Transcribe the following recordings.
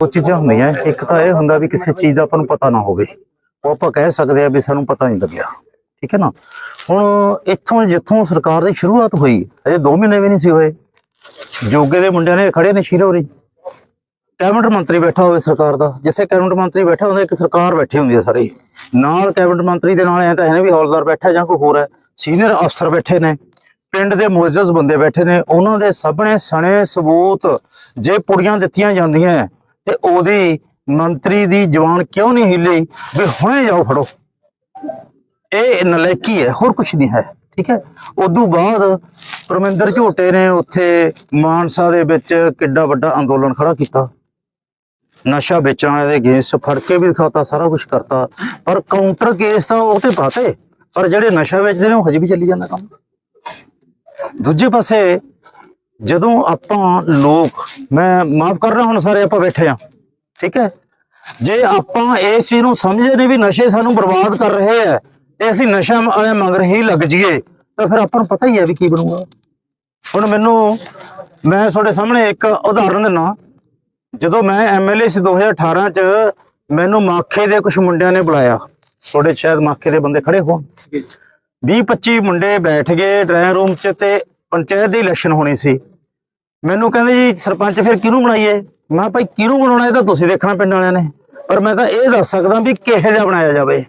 ਉਹ ਚੀਜ਼ਾਂ ਹੁੰਦੀਆਂ ਇੱਕ ਤਾਂ ਇਹ ਹੁੰਦਾ ਵੀ ਕਿਸੇ ਚੀਜ਼ ਦਾ ਆਪਾਂ ਨੂੰ ਪਤਾ ਨਾ ਹੋਵੇ। ਉਹ ਆਪਾਂ ਕਹਿ ਸਕਦੇ ਆ ਵੀ ਸਾਨੂੰ ਪਤਾ ਨਹੀਂ ਲੱਗਿਆ। ਠੀਕ ਹੈ ਨਾ? ਹੁਣ ਇੱਥੋਂ ਜਿੱਥੋਂ ਸਰਕਾਰ ਦੀ ਸ਼ੁਰੂਆਤ ਹੋਈ ਅਜੇ 2 ਮਹੀਨੇ ਵੀ ਨਹੀਂ ਸੀ ਹੋਏ। ਜੋਗੇ ਦੇ ਮੁੰਡਿਆਂ ਨੇ ਖੜੇ ਨੇ ਸ਼ਿਰੋਰੀ ਕੈਬਨਿਟ ਮੰਤਰੀ ਬੈਠਾ ਹੋਵੇ ਸਰਕਾਰ ਦਾ। ਜਿੱਥੇ ਕੈਬਨਿਟ ਮੰਤਰੀ ਬੈਠਾ ਹੁੰਦਾ ਇੱਕ ਸਰਕਾਰ ਬੈਠੀ ਹੁੰਦੀ ਹੈ ਸਾਰੇ। ਨਾਲ ਕੈਬਨਿਟ ਮੰਤਰੀ ਦੇ ਨਾਲ ਐ ਤਾਂ ਇਹਨੇ ਵੀ ਹੌਲਦਾਰ ਬੈਠਾ ਜਾਂ ਕੋਈ ਹੋਰ ਹੈ। ਸੀਨੀਅਰ ਅਫਸਰ ਬੈਠੇ ਨੇ। ਪਿੰਡ ਦੇ ਮੁਅੱਜ਼ਜ਼ ਬੰਦੇ ਬੈਠੇ ਨੇ। ਉਹਨਾਂ ਦੇ ਸਾਹਮਣੇ ਸਣੇ ਸਬੂਤ ਜੇ ਪੁੜੀਆਂ ਦਿੱਤੀਆਂ ਜਾਂਦੀਆਂ ਹੈ, ਤੇ ਉਹਦੀ ਮੰਤਰੀ ਦੀ ਜਵਾਨ ਕਿਉਂ ਨਹੀਂ ਹਿੱਲੀ? ਵੀ ਹੁਣੇ ਜਾਓ ਫੜੋ। ਇਹ ਨਲਾਇਕੀ ਹੈ, ਹੋਰ ਕੁਝ ਨਹੀਂ ਹੈ, ਠੀਕ ਹੈ? ਉਦੋਂ ਬਾਅਦ ਪਰਮਿੰਦਰ ਝੋਟੇ ਨੇ ਉੱਥੇ ਮਾਨਸਾ ਦੇ ਵਿੱਚ ਕਿੱਡਾ ਵੱਡਾ ਅੰਦੋਲਨ ਖੜਾ ਕੀਤਾ। ਨਸ਼ਾ ਵੇਚਣ ਵਾਲੇ ਦੇ ਅਗੇਂਸਟ ਫੜ ਕੇ ਵੀ ਦਿਖਾਤਾ, ਸਾਰਾ ਕੁਝ ਕਰਤਾ। ਪਰ ਕਾਊਂਟਰ ਕੇਸ ਤਾਂ ਉਹ ਤੇ ਪਾਤੇ, ਪਰ ਜਿਹੜੇ ਨਸ਼ਾ ਵੇਚਦੇ ਨੇ ਉਹ ਹਜੇ ਵੀ ਚੱਲੀ ਜਾਂਦਾ ਕੰਮ। ਦੂਜੇ ਪਾਸੇ ਜਦੋਂ ਆਪਾਂ ਲੋਕ ਮੈਂ ਮਾਫ ਕਰਨਾ ਹੁਣ ਸਾਰੇ ਆਪਾਂ ਬੈਠੇ ਆ ਠੀਕ ਹੈ? ਜੇ ਆਪਾਂ ਇਸ ਚੀਜ਼ ਨੂੰ ਸਮਝਦੇ ਨੇ ਵੀ ਨਸ਼ੇ ਸਾਨੂੰ ਬਰਬਾਦ ਕਰ ਰਹੇ ਆ ਤੇ ਅਸੀਂ ਨਸ਼ਾ ਵਾਲੇ ਮੰਗਰ ਹੀ ਲੱਗ ਜਾਈਏ ਤਾਂ ਫਿਰ ਆਪਾਂ ਨੂੰ ਪਤਾ ਹੀ ਹੈ ਵੀ ਕੀ ਬਣੂਗਾ। ਹੁਣ ਮੈਨੂੰ ਮੈਂ ਤੁਹਾਡੇ ਸਾਹਮਣੇ ਇੱਕ ਉਦਾਹਰਨ ਦਿੰਨਾ ਜਦੋਂ ਮੈਂ ਐਮਐਲਏ ਸੀ 2018 ਚ ਮੈਨੂੰ ਮਾਖੇ ਦੇ ਕੁਝ ਮੁੰਡਿਆਂ ਨੇ ਬੁਲਾਇਆ। ਤੁਹਾਡੇ ਸ਼ਾਇਦ ਮਾਖੇ ਦੇ ਬੰਦੇ ਖੜੇ ਹੋਣ। 20 25 ਮੁੰਡੇ ਬੈਠ ਗਏ ਡਰਾਇੰਗ ਰੂਮ 'ਚ ਤੇ ਪੰਚਾਇਤ ਦੀ ਇਲੈਕਸ਼ਨ ਹੋਣੀ ਸੀ। ਮੈਨੂੰ ਕਹਿੰਦੇ ਜੀ, ਸਰਪੰਚ ਫਿਰ ਕਿਹਨੂੰ ਬਣਾਈਏ? ਮੈਂ ਕਿਹਾ ਭਾਈ, ਕਿਹਨੂੰ ਬਣਾਉਣਾ ਇਹ ਤਾਂ ਤੁਸੀਂ ਦੇਖਣਾ ਪਿੰਡ ਵਾਲਿਆਂ ਨੇ। ਪਰ ਮੈਂ ਤਾਂ ਇਹ ਦੱਸ ਸਕਦਾ ਵੀ ਕਿਹੋ ਜਿਹਾ ਬਣਾਇਆ ਜਾਵੇ।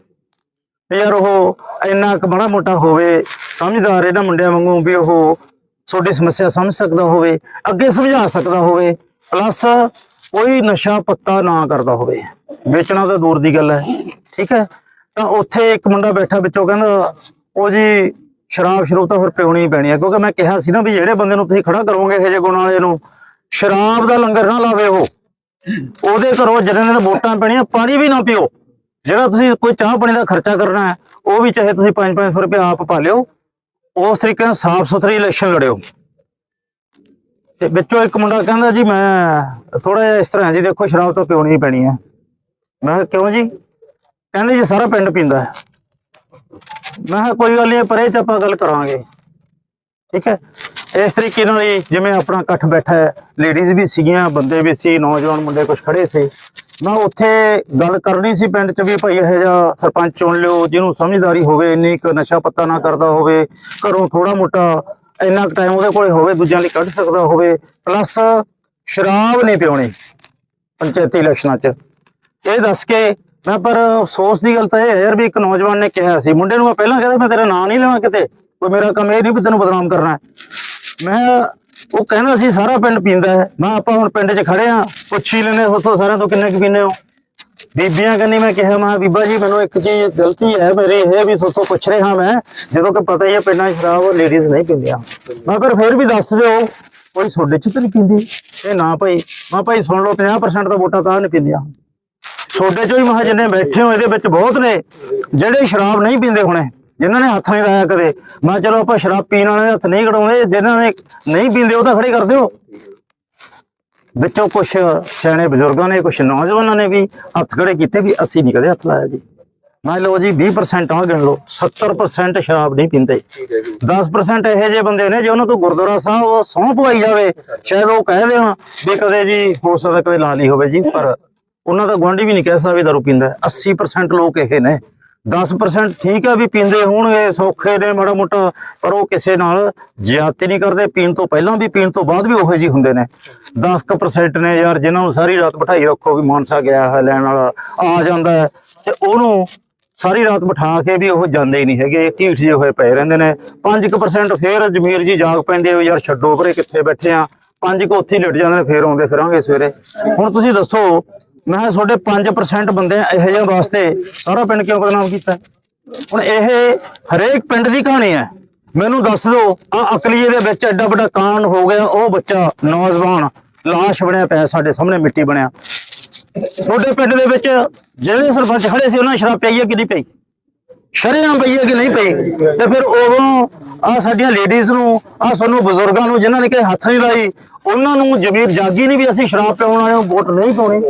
ਯਾਰ ਉਹ ਇੰਨਾ ਕੁ ਮਾੜਾ ਮੋਟਾ ਹੋਵੇ, ਸਮਝਦਾਰ ਇਹਨਾਂ ਮੁੰਡਿਆਂ ਵਾਂਗੂ ਵੀ ਉਹ ਤੁਹਾਡੀ ਸਮੱਸਿਆ ਸਮਝ ਸਕਦਾ ਹੋਵੇ, ਅੱਗੇ ਸਮਝਾ ਸਕਦਾ ਹੋਵੇ ਪਲੱਸ ਕੋਈ ਨਸ਼ਾ ਪੱਤਾ ਨਾ ਕਰਦਾ ਹੋਵੇ। ਵੇਚਣਾ ਤਾਂ ਦੂਰ ਦੀ ਗੱਲ ਹੈ। ਠੀਕ ਹੈ? ਤਾਂ ਉੱਥੇ ਇੱਕ ਮੁੰਡਾ ਬੈਠਾ ਵਿੱਚੋਂ ਕਹਿੰਦਾ, ਉਹ ਜੀ ਸ਼ਰਾਬ ਸ਼ਰੂਬ ਤਾਂ ਫਿਰ ਪਿਉਣੀ ਪੈਣੀ ਹੈ ਕਿਉਂਕਿ ਮੈਂ ਕਿਹਾ ਸੀ ਨਾ ਵੀ ਜਿਹੜੇ ਬੰਦੇ ਨੂੰ ਤੁਸੀਂ ਖੜਾ ਕਰੋਗੇ ਇਹ ਜੇ ਗੁਣ ਵਾਲੇ ਨੂੰ, ਸ਼ਰਾਬ ਦਾ ਲੰਗਰ ਨਾ ਲਾਵੇ ਉਹ। ਉਹਦੇ ਘਰੋਂ ਜਿਹੜੇ ਦਿਨ ਵੋਟਾਂ ਪੈਣੀਆਂ, ਪਾਣੀ ਵੀ ਨਾ ਪੀਓ। ਜਿਹੜਾ ਤੁਸੀਂ ਕੋਈ ਚਾਹ ਪਾਣੀ ਦਾ ਖਰਚਾ ਕਰਨਾ ਹੈ, ਉਹ ਵੀ ਚਾਹੇ ਤੁਸੀਂ 5-500 ਰੁਪਏ ਆਪ ਪਾ ਲਿਓ, ਉਸ ਤਰੀਕੇ ਨਾਲ ਸਾਫ਼ ਸੁਥਰੀ ਇਲੈਕਸ਼ਨ ਲੜਿਓ। ਤੇ ਵਿੱਚੋਂ ਇੱਕ ਮੁੰਡਾ ਕਹਿੰਦਾ, ਜੀ ਮੈਂ ਥੋੜਾ ਜਿਹਾ ਇਸ ਤਰ੍ਹਾਂ ਜੀ, ਦੇਖੋ ਸ਼ਰਾਬ ਤਾਂ ਪਿਉਣੀ ਪੈਣੀ ਹੈ। ਮੈਂ ਕਿਹਾ, ਕਿਉਂ ਜੀ? ਕਹਿੰਦੇ, ਜੀ ਸਾਰਾ ਪਿੰਡ ਪੀਂਦਾ ਹੈ। ਮੈਂ ਕਿਹਾ ਕੋਈ ਗੱਲ ਨਹੀਂ ਪਰੇ ਚ ਆਪਾਂ ਗੱਲ ਕਰਾਂਗੇ। ਠੀਕ ਹੈ? ਇਸ ਤਰੀਕੇ ਨਾਲ ਹੀ ਜਿਵੇਂ ਆਪਣਾ ਇਕੱਠ ਬੈਠਾ ਹੈ ਲੇਡੀਜ਼ ਵੀ ਸੀਗੀਆਂ, ਬੰਦੇ ਵੀ ਸੀ, ਨੌਜਵਾਨ ਮੁੰਡੇ ਕੁਝ ਖੜੇ ਸੀ। ਮੈਂ ਉੱਥੇ ਗੱਲ ਕਰਨੀ ਸੀ ਪਿੰਡ 'ਚ ਵੀ ਭਾਈ ਇਹ ਜਿਹਾ ਸਰਪੰਚ ਚੁਣ ਲਿਓ, ਜਿਹਨੂੰ ਸਮਝਦਾਰੀ ਹੋਵੇ ਇੰਨੀ ਕੁ, ਨਸ਼ਾ ਪੱਤਾ ਨਾ ਕਰਦਾ ਹੋਵੇ, ਘਰੋਂ ਥੋੜਾ ਮੋਟਾ ਇੰਨਾ ਕੁ ਟਾਈਮ ਉਹਦੇ ਕੋਲੇ ਹੋਵੇ, ਦੂਜਿਆਂ ਲਈ ਕੱਢ ਸਕਦਾ ਹੋਵੇ ਪਲੱਸ ਸ਼ਰਾਬ ਨਹੀਂ ਪਿਉਣੀ ਪੰਚਾਇਤੀ ਇਲੈਕਸ਼ਨਾਂ 'ਚ। ਇਹ ਦੱਸ ਕੇ ਮੈਂ ਪਰ ਅਫਸੋਸ ਦੀ ਗੱਲ ਤਾਂ ਇਹ ਹੈ ਯਾਰ ਵੀ ਇੱਕ ਨੌਜਵਾਨ ਨੇ ਕਿਹਾ ਸੀ। ਮੁੰਡੇ ਨੂੰ ਮੈਂ ਪਹਿਲਾਂ ਕਹਿੰਦਾ ਮੈਂ ਤੇਰਾ ਨਾਂ ਨਹੀਂ ਲੈਣਾ ਕਿਤੇ। ਕੋਈ ਮੇਰਾ ਕੰਮ ਇਹ ਨਹੀਂ ਵੀ ਤੈਨੂੰ ਬਦਨਾਮ ਕਰਨਾ ਮੈਂ ਉਹ ਕਹਿੰਦਾ ਸੀ, ਸਾਰਾ ਪਿੰਡ ਪੀਂਦਾ ਹੈ। ਮੈਂ ਆਪਾਂ ਹੁਣ ਪਿੰਡ 'ਚ ਖੜੇ ਆ ਪੁੱਛ ਹੀ ਲੈਨੇ ਉੱਥੋਂ ਸਾਰਿਆਂ ਤੋਂ ਕਿੰਨੇ ਕੁ ਪੀਂਦੇ ਹੋ। ਬੀਬੀਆਂ ਕਹਿੰਦੀ, ਮੈਂ ਕਿਹਾ, ਮੈਂ ਬੀਬਾ ਜੀ, ਮੈਨੂੰ ਇੱਕ ਚੀਜ਼ ਗਲਤੀ ਹੈ। ਮੇਰੀ ਇਹ ਵੀ ਤੁਹਾਡੇ ਤੋਂ ਪੁੱਛ ਰਿਹਾ ਮੈਂ। ਜਦੋਂ ਕਿ ਪਤਾ ਹੀ ਹੈ ਪਿੰਡਾਂ 'ਚ ਸ਼ਰਾਬ ਲੇਡੀਜ਼ ਨਹੀਂ ਪੀਂਦੀਆਂ। ਮੈਂ ਪਰ ਫਿਰ ਵੀ ਦੱਸ ਦਿਓ। ਕੋਈ ਤੁਹਾਡੇ 'ਚ ਤਾਂ ਨਹੀਂ ਪੀਂਦੀ? ਇਹ ਨਾ ਭਾਈ। ਮੈਂ ਭਾਈ, ਸੁਣ ਲਓ 50% ਤਾਂ ਵੋਟਾਂ ਤਾਂ ਨਹੀਂ ਪੀਂਦੀਆਂ। ਛੋਟੇ ਚੋਂ ਹੀ ਮਹਾ ਜਿੰਨੇ ਬੈਠੇ ਹੋ ਇਹਦੇ ਵਿੱਚ ਬਹੁਤ ਨੇ, ਜਿਹੜੇ ਸ਼ਰਾਬ ਨਹੀਂ ਪੀਂਦੇ ਹੁਣੇ, ਜਿਨ੍ਹਾਂ ਨੇ ਹੱਥ ਨਹੀਂ ਲਾਇਆ ਕਦੇ। ਮੈਂ ਕਿਹਾ ਚਲੋ ਆਪਾਂ ਸ਼ਰਾਬ ਪੀਣ ਵਾਲੇ ਦੇ ਹੱਥ ਨਹੀਂ ਕਢਾਉਂਦੇ, ਜਿਨ੍ਹਾਂ ਨੇ ਨਹੀਂ ਪੀਂਦੇ ਉਹ ਤਾਂ ਖੜੇ ਕਰ ਦਿਓ। ਵਿੱਚੋਂ ਕੁਝ ਸਿਆਣੇ ਬਜ਼ੁਰਗਾਂ ਨੇ ਕੁਝ ਨੌਜਵਾਨਾਂ ਨੇ ਵੀ ਹੱਥ ਖੜੇ ਕੀਤੇ ਵੀ ਅਸੀਂ ਨਹੀਂ ਕਦੇ ਹੱਥ ਲਾਇਆ ਜੀ। ਮੰਨ ਲਓ ਜੀ 20% ਆ ਗਿਣ ਲਓ 70% ਸ਼ਰਾਬ ਨਹੀਂ ਪੀਂਦੇ। 10% ਇਹੋ ਜਿਹੇ ਬੰਦੇ ਨੇ ਜੇ ਉਹਨਾਂ ਤੋਂ ਗੁਰਦੁਆਰਾ ਸਾਹਿਬ ਸਹੁੰ ਪਵਾਈ ਜਾਵੇ, ਸ਼ਾਇਦ ਉਹ ਕਹਿ ਦੇਣ ਵੀ ਕਦੇ ਜੀ ਹੋ ਸਕਦਾ ਕਦੇ ਲਾ ਲਈ ਹੋਵੇ ਜੀ, ਪਰ ਉਹਨਾਂ ਦਾ ਗੁਆਂਢੀ ਵੀ ਨਹੀਂ ਕਹਿ ਸਕਦਾ ਵੀ ਦਾਰੂ ਪੀਂਦਾ ਹੈ। 80% ਲੋਕ ਇਹ ਨੇ। 10% ਠੀਕ ਹੈ ਵੀ ਪੀਂਦੇ ਹੋਣਗੇ, ਸੌਖੇ ਨੇ ਮਾੜਾ ਮੋਟਾ, ਪਰ ਉਹ ਕਿਸੇ ਨਾਲ ਜ਼ਿਆਦਤੀ ਨਹੀਂ ਕਰਦੇ। ਪੀਣ ਤੋਂ ਪਹਿਲਾਂ ਵੀ, ਪੀਣ ਤੋਂ ਬਾਅਦ ਵੀ ਉਹੋ ਜਿਹੇ ਹੁੰਦੇ ਨੇ। 10% ਨੇ ਯਾਰ, ਜਿਨ੍ਹਾਂ ਨੂੰ ਸਾਰੀ ਰਾਤ ਬਿਠਾਈ ਰੱਖੋ ਵੀ ਮਾਨਸਾ ਗਿਆ ਹੈ, ਲੈਣ ਵਾਲਾ ਆ ਜਾਂਦਾ ਹੈ। ਤੇ ਉਹਨੂੰ ਸਾਰੀ ਰਾਤ ਬਿਠਾ ਕੇ ਵੀ ਉਹ ਜਾਂਦੇ ਹੀ ਨਹੀਂ ਹੈਗੇ। ਢੀਠ ਜਿਹੇ ਹੋਏ ਪਏ ਰਹਿੰਦੇ ਨੇ। 5% ਫੇਰ ਜਮੀਰ ਜੀ ਜਾਗ ਪੈਂਦੇ ਹੋ, ਯਾਰ ਛੱਡੋ ਪਰੇ ਕਿੱਥੇ ਬੈਠੇ ਆ। ਪੰਜ ਕੁ ਉੱਥੇ ਹੀ ਲਿਟ ਜਾਂਦੇ ਨੇ, ਫੇਰ ਆਉਂਦੇ ਫਿਰਾਂਗੇ ਸਵੇਰੇ। ਹੁਣ ਤੁਸੀਂ ਦੱਸੋ ਮੈਂ ਕਿਹਾ ਤੁਹਾਡੇ 5% ਬੰਦੇ ਇਹੋ ਜਿਹੇ ਵਾਸਤੇ। ਸਾਰਾ ਪਿੰਡ ਕਿਉਂ ਬਦਨਾਮ ਕੀਤਾ? ਹੁਣ ਇਹ ਹਰੇਕ ਪਿੰਡ ਦੀ ਕਹਾਣੀ ਹੈ। ਮੈਨੂੰ ਦੱਸ ਦਿਓ, ਆ ਅਕਲੀਏ ਦੇ ਵਿੱਚ ਐਡਾ ਵੱਡਾ ਕਾਂਡ ਹੋ ਗਿਆ, ਉਹ ਬੱਚਾ ਨੌਜਵਾਨ ਲਾਸ਼ ਬਣਿਆ ਪਿਆ ਸਾਡੇ ਸਾਹਮਣੇ, ਮਿੱਟੀ ਬਣਿਆ। ਤੁਹਾਡੇ ਪਿੰਡ ਦੇ ਵਿੱਚ ਜਿਹੜੇ ਸਰਪੰਚ ਖੜੇ ਸੀ, ਉਹਨਾਂ ਸ਼ਰਾਬ ਪਈ ਹੈ ਕਿ ਨਹੀਂ ਪਈ? ਸ਼ਰੇਆਮ ਪਈ ਹੈ ਕਿ ਨਹੀਂ ਪਈ? ਤੇ ਫਿਰ ਉਦੋਂ ਆ ਸਾਡੀਆਂ ਲੇਡੀਜ਼ ਨੂੰ ਆ ਸਾਨੂੰ ਬਜ਼ੁਰਗਾਂ ਨੂੰ ਜਿਨ੍ਹਾਂ ਨੇ ਕਿ ਹੱਥ ਨਹੀਂ ਲਾਈ, ਉਹਨਾਂ ਨੂੰ ਜ਼ਮੀਰ ਜਾਗੀ ਨਹੀਂ ਵੀ ਅਸੀਂ ਸ਼ਰਾਬ ਪਿਉਣ ਵਾਲਿਆਂ ਨੂੰ ਵੋਟ ਨਹੀਂ ਪਾਉਣੀ।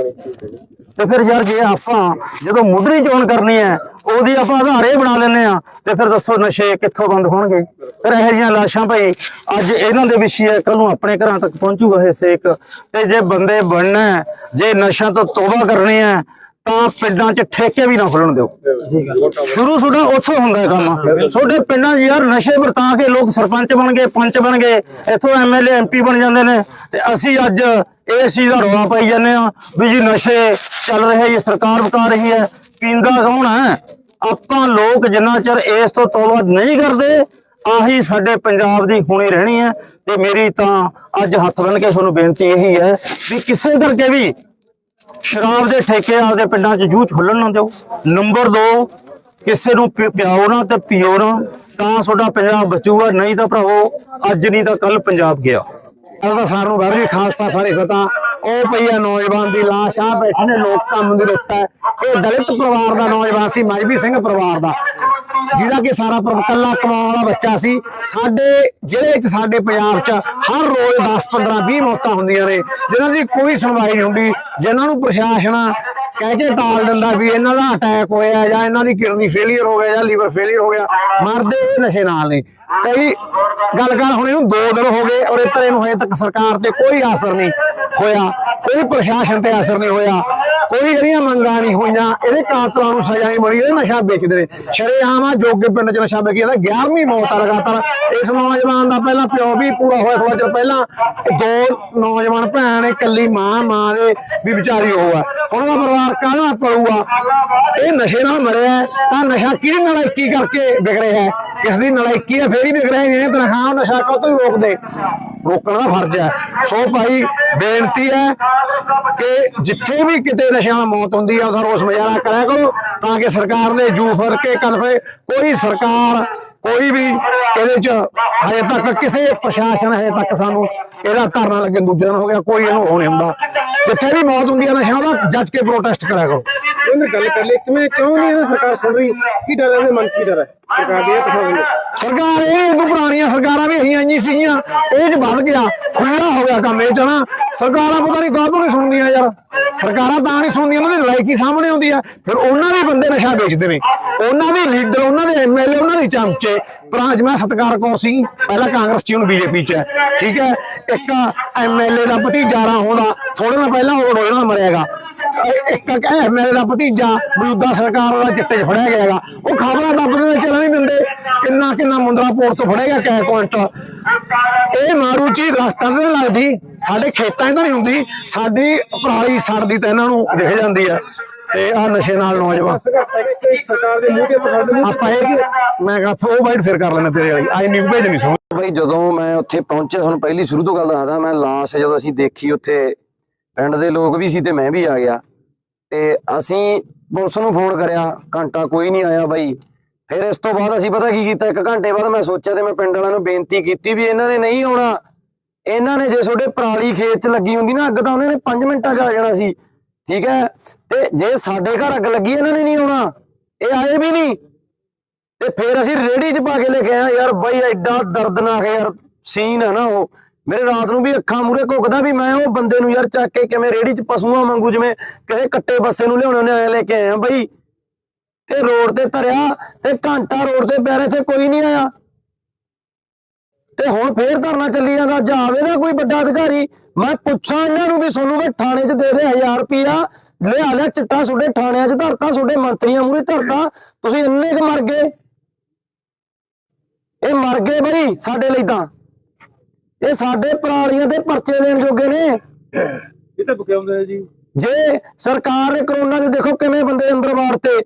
ਤੇ ਫਿਰ ਯਾਰ ਜੇ ਆਪਾਂ ਜਦੋਂ ਮੁੱਢਲੀ ਚੋਣ ਕਰਨੀ ਹੈ, ਉਹਦੀ ਆਪਾਂ ਆਧਾਰੇ ਬਣਾ ਲੈਂਦੇ ਆ ਤੇ ਫਿਰ ਦੱਸੋ ਨਸ਼ੇ ਕਿੱਥੋਂ ਬੰਦ ਹੋਣਗੇ? ਫਿਰ ਇਹੋ ਜਿਹੀਆਂ ਲਾਸ਼ਾਂ ਭਾਈ, ਅੱਜ ਇਹਨਾਂ ਦੇ ਵਿਸ਼ੀ ਹੈ ਕੱਲ ਨੂੰ ਆਪਣੇ ਘਰਾਂ ਤੱਕ ਪਹੁੰਚੂਗਾ ਇਹ ਸੇਕ। ਤੇ ਜੇ ਬੰਦੇ ਬਣਨਾ ਜੇ ਨਸ਼ਿਆਂ ਤੋਂ ਤੋਬਾ ਕਰਨੀ ਹੈ ਤਾਂ ਪਿੰਡਾਂ 'ਚ ਠੇਕੇ ਵੀ ਨਾ ਖੁੱਲਣ ਦਿਓ। ਸ਼ੁਰੂ ਸੁਡਾ ਉੱਥੋਂ ਹੁੰਦਾ ਕੰਮ। ਤੁਹਾਡੇ ਪਿੰਡਾਂ 'ਚ ਯਾਰ ਨਸ਼ੇ ਵਰਤਾ ਕੇ ਲੋਕ ਸਰਪੰਚ ਬਣ ਗਏ, ਪੰਚ ਬਣ ਗਏ, ਇੱਥੋਂ ਐਮਐਲਏ ਐਮਪੀ ਬਣ ਜਾਂਦੇ ਨੇ। ਤੇ ਅਸੀਂ ਅੱਜ ਇਸ ਚੀਜ਼ ਦਾ ਰੌਲਾ ਪਾਈ ਜਾਂਦੇ ਆ ਵੀ ਜੀ ਨਸ਼ੇ ਚੱਲ ਰਹੇ ਜੀ ਸਰਕਾਰ ਬਕਾ ਰਹੀ ਹੈ। ਪੀਂਦਾ ਕੌਣ ਹੈ? ਆਪਾਂ ਲੋਕ ਜਿੰਨਾ ਚਿਰ ਇਸ ਤੋਂ ਤੋਬਾ ਨਹੀਂ ਕਰਦੇ, ਆਹੀ ਸਾਡੇ ਪੰਜਾਬ ਦੀ ਹੁਣੀ ਰਹਿਣੀ ਹੈ। ਤੇ ਮੇਰੀ ਤਾਂ ਅੱਜ ਹੱਥ ਬੰਨ ਕੇ ਤੁਹਾਨੂੰ ਬੇਨਤੀ ਇਹੀ ਹੈ ਵੀ ਕਿਸੇ ਕਰਕੇ ਵੀ ਸ਼ਰਾਬ ਦੇ ਠੇਕੇ ਆਪਦੇ ਪਿੰਡਾਂ 'ਚ ਜੂਝ ਖੁੱਲਣ ਨਾ ਦਿਓ। ਨੰਬਰ 2 ਕਿਸੇ ਨੂੰ ਪਿਆਓ ਨਾ ਤੇ ਪੀਓ ਨਾ, ਤਾਂ ਤੁਹਾਡਾ ਪੰਜਾਬ ਬਚੂਗਾ, ਨਹੀਂ ਤਾਂ ਭਰਾਵੋ, ਅੱਜ ਨਹੀਂ ਤਾਂ ਕੱਲ ਪੰਜਾਬ ਗਿਆ। ਉਹਦਾ ਸਾਰੂ ਬਾਬਰੀ ਖਾਲਸਾ ਫਰੇ ਪਤਾ ਉਹ ਪਈਆ ਨੌਜਵਾਨ ਦੀ ਲਾਸ਼, ਆ ਬੈਠੇ ਨੇ ਲੋਕ ਕੰਮ ਦੀ ਰੁੱਤ ਇਹ ਦਲਿਤ ਪਰਿਵਾਰ ਦਾ ਨੌਜਵਾਨ ਸੀ, ਮਜਬੀ ਸਿੰਘ ਪਰਿਵਾਰ ਦਾ। ਜਿਹਦਾ ਕਿ ਸਾਰਾ ਪਰ- ਕੱਲਾ ਕਮਾਉਣ ਵਾਲਾ ਬੱਚਾ ਸੀ, ਸਾਡੇ ਜ਼ਿਲ੍ਹੇ 'ਚ ਸਾਡੇ ਪੰਜਾਬ 'ਚ ਹਰ ਰੋਜ਼ 10 15 20 ਮੌਤਾਂ ਹੁੰਦੀਆਂ ਨੇ, ਜਿਨ੍ਹਾਂ ਦੀ ਕੋਈ ਸੁਣਵਾਈ ਨਹੀਂ ਹੁੰਦੀ, ਜਿਨ੍ਹਾਂ ਨੂੰ ਪ੍ਰਸ਼ਾਸਨ ਕਹਿ ਕੇ ਟਾਲ ਦਿੰਦਾ ਵੀ ਇਹਨਾਂ ਦਾ ਅਟੈਕ ਹੋਇਆ ਜਾਂ ਇਹਨਾਂ ਦੀ ਕਿਡਨੀ ਫੇਲੀਅਰ ਹੋ ਗਿਆ ਜਾਂ ਲੀਵਰ ਫੇਲੀਅਰ ਹੋ ਗਿਆ, ਮਰਦੇ ਇਹ ਨਸ਼ੇ ਨਾਲ ਨੇ। ਕਈ ਗੱਲ ਕਰ, ਹੁਣ ਇਹਨੂੰ 2 ਦਿਨ ਹੋ ਗਏ ਔਰ ਇੱਥੇ ਇਹਨੂੰ ਹਜੇ ਤੱਕ ਸਰਕਾਰ ਤੇ ਕੋਈ ਅਸਰ ਨਹੀਂ ਹੋਇਆ, ਕੋਈ ਪ੍ਰਸ਼ਾਸਨ ਤੇ ਅਸਰ ਨਹੀਂ ਹੋਇਆ। ਕੋਈ ਜਿਹੜੀਆਂ ਮੰਗਾਂ ਨਹੀਂ ਹੋਈਆਂ, ਇਹਦੇ ਕਾਤਲਾਂ ਨੂੰ ਸਜ਼ਾ ਨਹੀਂ ਮਿਲੀ ਇਹ ਨਸ਼ਾ ਵੇਚਦੇ ਨੇ। ਸ਼ਰੇਆਮ ਆ, ਜੋਗੇ ਪਿੰਡ ਚ ਨਸ਼ਾ ਵੇਚੀ ਜਾਂਦਾ 11ਵੀਂ ਮੌਤ ਆ ਲਗਾਤਾਰ। ਇਸ ਨੌਜਵਾਨ ਦਾ ਪਹਿਲਾਂ ਪਿਓ ਵੀ ਪੂਰਾ ਹੋਇਆ ਥੋੜਾ ਚਿਰ ਪਹਿਲਾਂ ਦੋ ਨੌਜਵਾਨ ਭੈਣ ਇਕੱਲੀ ਮਾਂ ਮਾਂ ਦੇ ਵੀ ਵਿਚਾਰੀ ਉਹ ਆ। ਹੁਣ ਦਾ ਪਰਿਵਾਰ ਕਾਹਦਾ ਪਊਗਾ? ਇਹ ਨਸ਼ੇ ਨਾਲ ਮਰਿਆ ਤਾਂ ਨਸ਼ਾ ਕਿਹਦੇ ਨਾਲ ਕੀ ਕਰਕੇ ਵਿਗੜਿਆ ਹੈ? ਕਿਸ ਦੀ ਨਲਾਇਕੀ ਹੈ ਫੇਰ ਹੀ ਵਿਕ ਰਿਹਾ ਨਹੀਂ ਤਨਖਾਹ ਨਸ਼ਾ ਕਦੋਂ ਹੀ ਰੋਕਦੇ। ਰੋਕਣ ਦਾ ਫਰਜ਼ ਹੈ ਸੋ ਭਾਈ, ਬੇਨਤੀ ਹੈ ਕਿ ਜਿੱਥੇ ਵੀ ਕਿਤੇ ਨਸ਼ਿਆਂ ਨਾਲ ਮੌਤ ਹੁੰਦੀ ਹੈ ਉਹਦਾ ਰੋਸ ਮਜ਼ਾਰਾ ਕਰਿਆ ਕਰੋ, ਤਾਂ ਕਿ ਸਰਕਾਰ ਨੇ ਜੂ ਫਰ ਕੇ ਕਨਫੇ ਕੋਈ ਸਰਕਾਰ, ਕੋਈ ਵੀ ਇਹਦੇ ਚ ਹਜੇ ਤੱਕ ਕਿਸੇ ਪ੍ਰਸ਼ਾਸਨ ਹਜੇ ਤੱਕ ਸਾਨੂੰ ਇਹਦਾ ਧਰਨਾ ਲੱਗੇ ਦੂਜੇ ਦਿਨ ਹੋ ਗਿਆ, ਕੋਈ ਇਹਨੂੰ ਹੋ ਨਹੀਂ ਹੁੰਦਾ। ਜਿੱਥੇ ਵੀ ਮੌਤ ਹੁੰਦੀ ਹੈ ਨਸ਼ਿਆਂ ਦਾ, ਜੱਜ ਕੇ ਪ੍ਰੋਟੈਸਟ ਕਰਿਆ ਕਰੋ। ਉਹਨੇ ਗੱਲ ਕਰ ਲਈ। ਕਿਵੇਂ ਕਿਉਂ ਨਹੀਂ ਇਹ ਸਰਕਾਰ ਸੁਣ ਰਹੀ? ਕੀ ਡਰ ਇਹਦੇ ਮਨ 'ਚ ਕੀ ਡਰ ਹੈ? ਸਰਕਾਰ ਦੀ ਇਹ ਪਸੰਦ ਸਰਕਾਰ ਇਹ ਉਦੋਂ ਪੁਰਾਣੀਆਂ ਸਰਕਾਰਾਂ ਵੀ ਆਈਆਂ ਹੀ ਸੀਗੀਆਂ। ਇਹ ਚ ਵੱਧ ਗਿਆ। ਖੁੱਲਾ ਹੋ ਗਿਆ ਕੰਮ ਇਹ ਚ ਨਾ। ਸਰਕਾਰਾਂ ਪਤਾ ਨਹੀਂ ਕਾਹਤੋਂ ਨਹੀਂ ਸੁਣਦੀਆਂ ਯਾਰ। ਸਰਕਾਰਾਂ ਤਾਂ ਨਹੀਂ ਸੁਣਦੀਆਂ, ਉਹਨਾਂ ਦੀ ਲਾਇਕੀ ਸਾਹਮਣੇ ਆਉਂਦੀ ਆ ਫਿਰ ਉਹਨਾਂ ਦੇ ਬੰਦੇ ਨਸ਼ਾ ਵੇਚਦੇ ਨੇ। ਉਹਨਾਂ ਦੇ ਲੀਡਰ, ਉਹਨਾਂ ਦੇ ਐਮਐਲਏ ਉਹਨਾਂ ਦੇ ਚਮਚੇ ਪੁਰਾਣਾ ਜਿਵੇਂ ਸਤਕਾਰ ਕੌਰ ਸੀ ਪਹਿਲਾਂ ਕਾਂਗਰਸ ਚ ਹੁਣ ਬੀਜੇਪੀ ਚ ਹੈ, ਠੀਕ ਹੈ? ਇੱਕ ਐਮਐਲਏ ਦਾ ਭਤੀਜਾ ਹੋਣਾ ਥੋੜੇ ਦਿਨ ਪਹਿਲਾਂ ਉਹ ਰੋਣਾ ਮਰਿਆਗਾ ਇੱਕ ਐਮਐਲਏ ਦਾ ਭਤੀਜਾ ਮੌਜੂਦਾ ਸਰਕਾਰ ਦਾ ਚਿੱਟੇ 'ਚ ਫੜਿਆ ਗਿਆ ਹੈਗਾ। ਉਹ ਖਬਰਾਂ ਦੱਬਦੇ ਚੱਲਣ ਨਹੀਂ ਦਿੰਦੇ, ਕਿੰਨਾ ਕਿੰਨਾ ਮੁੰਦਰਾ ਪੋਰਟ ਤੋਂ ਫੜਿਆ ਗਿਆ ਕੈ ਕੁਇੰਟਲ ਇਹ ਮਾਰੂ ਚੀਜ਼ ਦਰਖਤਾਂ ਤੇ ਨਹੀਂ ਲੱਗਦੀ, ਸਾਡੇ ਖੇਤਾਂ 'ਚ ਤਾਂ ਨਹੀਂ ਹੁੰਦੀ, ਸਾਡੀ ਪਰਾਲੀ ਸੜਦੀ ਤਾਂ ਇਹਨਾਂ ਨੂੰ ਦੇਖ ਜਾਂਦੀ ਆ ਤੇ ਆ ਨਸ਼ੇ ਨਾਲ ਨੌਜਵਾਨ। ਸਰਕਾਰ ਦੇ ਮੂੰਹ ਤੇ ਪਸੰਦ ਨਹੀਂ ਆਪਾਂ ਇਹ ਕਿ ਮੈਂ ਕਹਾ ਫੋ ਬਾਈਟ ਫਿਰ ਕਰ ਲੈਣਾ ਤੇਰੇ ਵਾਲੀ। ਆਈ ਨਿਊ ਭੇਜਣੀ ਸੁਣ ਬਈ ਜਦੋਂ ਮੈਂ ਉੱਥੇ ਪਹੁੰਚਿਆ ਤੁਹਾਨੂੰ ਪਹਿਲੀ ਸ਼ੁਰੂ ਤੋਂ ਗੱਲ ਦੱਸਦਾ ਮੈਂ ਲਾਸ਼ ਜਦੋਂ ਅਸੀਂ ਦੇਖੀ ਉੱਥੇ ਪਿੰਡ ਦੇ ਲੋਕ ਵੀ ਸੀ ਤੇ ਮੈਂ ਵੀ ਆ ਗਿਆ। ਤੇ ਅਸੀਂ ਪੁਲਿਸ ਨੂੰ ਫੋਨ ਕਰਿਆ ਘੰਟਾ ਕੋਈ ਨਹੀਂ ਆਇਆ ਬਾਈ। ਫਿਰ ਇਸ ਤੋਂ ਬਾਅਦ ਅਸੀਂ ਪਤਾ ਕੀ ਕੀਤਾ? ਇੱਕ ਘੰਟੇ ਬਾਅਦ ਮੈਂ ਸੋਚਿਆ ਤੇ ਮੈਂ ਪਿੰਡ ਵਾਲਿਆਂ ਨੂੰ ਬੇਨਤੀ ਕੀਤੀ ਵੀ ਇਹਨਾਂ ਨੇ ਨਹੀਂ ਆਉਣਾ। ਇਹਨਾਂ ਨੇ ਜੇ ਤੁਹਾਡੇ ਪਰਾਲੀ ਖੇਤ 'ਚ ਲੱਗੀ ਹੁੰਦੀ ਨਾ ਅੱਗ ਤਾਂ ਉਹਨਾਂ ਨੇ 5 ਮਿੰਟਾਂ 'ਚ ਆ ਜਾਣਾ ਸੀ। ਠੀਕ ਹੈ? ਤੇ ਜੇ ਸਾਡੇ ਘਰ ਅੱਗ ਲੱਗੀ, ਇਹਨਾਂ ਨੇ ਨਹੀਂ ਆਉਣਾ। ਇਹ ਆਏ ਵੀ ਨਹੀਂ। ਤੇ ਫਿਰ ਅਸੀਂ ਰੇੜੀ 'ਚ ਪਾ ਕੇ ਲੈ ਕੇ ਆਇਆ ਯਾਰ ਬਾਈ, ਐਡਾ ਦਰਦਨਾਕ ਯਾਰ ਸੀਨ ਹੈ ਨਾ ਉਹ। ਮੇਰੇ ਰਾਤ ਨੂੰ ਵੀ ਅੱਖਾਂ ਮੂਰੇ ਘੁੱਕਦਾ ਵੀ ਮੈਂ ਉਹ ਬੰਦੇ ਨੂੰ ਯਾਰ ਚੱਕ ਕੇ ਕਿਵੇਂ ਰੇੜੀ 'ਚ ਪਸ਼ੂਆਂ ਵਾਂਗੂ ਜਿਵੇਂ ਕਿਸੇ ਕੱਟੇ ਬੱਸੇ ਨੂੰ ਲਿਆਉਣੇ ਨੇ ਐਂ ਲੈ ਕੇ ਆਇਆ ਬਾਈ। ਤੇ ਰੋਡ ਤੇ ਧਰਿਆ ਤੇ ਘੰਟਾ ਰੋਡ ਤੇ ਪਿਆ ਰਿਹਾ ਤੇ ਕੋਈ ਨਹੀਂ ਆਇਆ। ਤੇ ਹੁਣ ਫੇਰ ਧਰਨਾ ਚੱਲੀ ਜਾਂਦਾ ਜਾਵੇ ਨਾ ਕੋਈ ਵੱਡਾ ਅਧਿਕਾਰੀ? ਮੈਂ ਪੁੱਛਾਂ ਇਹਨਾਂ ਨੂੰ ਵੀ ਸੋਨੂੰ ਵੀ ਥਾਣੇ 'ਚ ਦੇ ਦੇ 1000 ਰੁਪਿਆ ਲਿਆ ਲਿਆ ਚਿੱਟਾ ਤੁਹਾਡੇ ਥਾਣਿਆਂ 'ਚ ਧਰਤਾ ਤੁਹਾਡੇ ਮੰਤਰੀਆਂ ਮੂਰੇ ਧਰਤਾ। ਤੁਸੀਂ ਇੰਨੇ ਕੁ ਮਰ ਗਏ। ਇਹ ਮਰ ਗਏ ਬਈ ਸਾਡੇ ਲਈ ਤਾਂ। ਇਹ ਸਾਡੇ ਪਰਾਲੀਆਂ ਤੇ ਪਰਚੇ ਦੇਣ ਜੋਗੇ ਨੇ। ਇਹ ਤਾਂ ਬਕਿਆਉਂਦਾ ਜੀ। ਜੇ ਸਰਕਾਰ ਨੇ ਕਰੋਨਾ 'ਚ ਦੇਖੋ ਕਿਵੇਂ ਬੰਦੇ ਅੰਦਰ ਵਾੜਤੇ।